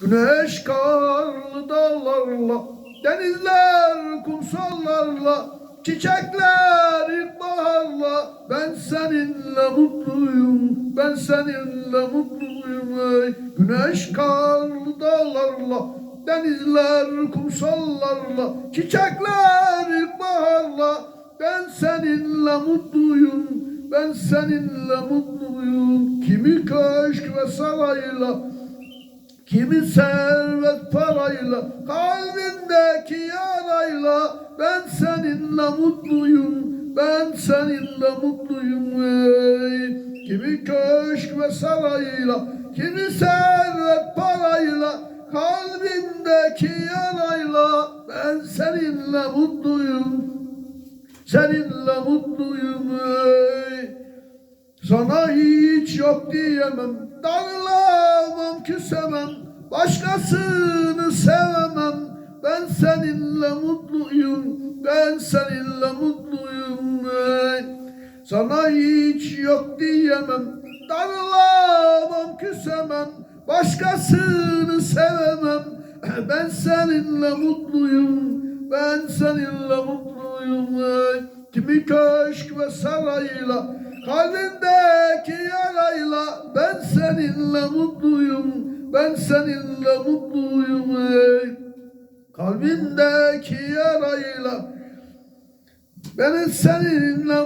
Güneş karlı dağlarla, denizler kumsallarla, çiçekler ilkbaharla, ben seninle mutluyum, ben seninle mutluyum ey. Güneş karlı dağlarla, denizler kumsallarla, çiçekler ilkbaharla, ben seninle mutluyum, ben seninle mutluyum. Kimi köşk ve sarayla, Kimi servet parayla, kalbindeki yarayla, ben seninle mutluyum, ben seninle mutluyum ey. Kimi köşk ve sarayla, kimi servet parayla, kalbindeki yarayla, ben seninle mutluyum, seninle mutluyum ey. Sana hiç yok diyemem, darılamam küsemem, başkasını sevemem. Ben seninle mutluyum, ben seninle mutluyum. Sana hiç yok diyemem, darılamam küsemem, başkasını sevemem. Ben seninle mutluyum, ben seninle mutluyum. Kimi köşk ve sarayla, ben seninle mutluyum, ben seninle mutluyum. ey. Kalbindeki yarayla, ben seninle